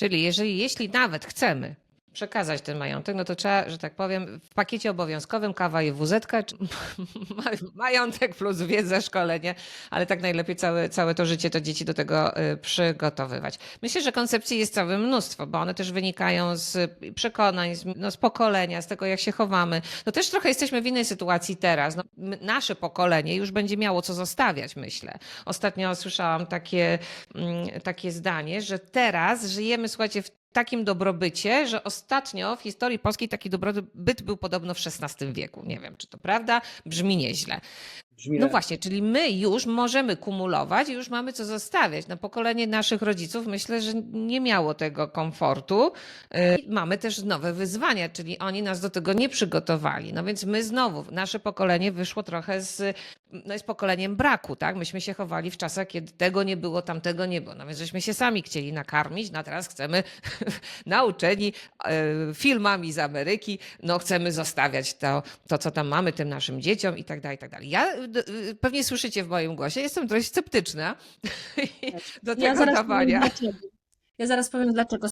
Czyli jeżeli, jeśli nawet chcemy przekazać ten majątek, no to trzeba, że tak powiem, w pakiecie obowiązkowym kawa i WZ, majątek plus wiedza, szkolenie, ale tak najlepiej całe, całe to życie to dzieci do tego y, przygotowywać. Myślę, że koncepcji jest całe mnóstwo, bo one też wynikają z przekonań, z, no, z pokolenia, z tego jak się chowamy. No też trochę jesteśmy w innej sytuacji teraz. No, nasze pokolenie już będzie miało co zostawiać, myślę. Ostatnio słyszałam takie, mm, takie zdanie, że teraz żyjemy, słuchajcie, w takim dobrobycie, że ostatnio w historii polskiej taki dobrobyt był podobno w XVI wieku. Nie wiem, czy to prawda, brzmi nieźle. Brzmi No właśnie, czyli my już możemy kumulować i już mamy co zostawiać. No pokolenie naszych rodziców myślę, że nie miało tego komfortu. Yy, Mamy też nowe wyzwania, czyli oni nas do tego nie przygotowali. No więc my znowu, nasze pokolenie wyszło trochę z, no jest pokoleniem braku, tak? Myśmy się chowali w czasach, kiedy tego nie było, tamtego nie było. No więc żeśmy się sami chcieli nakarmić, no teraz chcemy nauczeni e, filmami z Ameryki, no chcemy zostawiać to, to, co tam mamy tym naszym dzieciom i tak dalej, i tak dalej. Ja e, pewnie słyszycie w moim głosie, jestem dość sceptyczna do tego Ja dawania. Ja zaraz powiem dlaczego.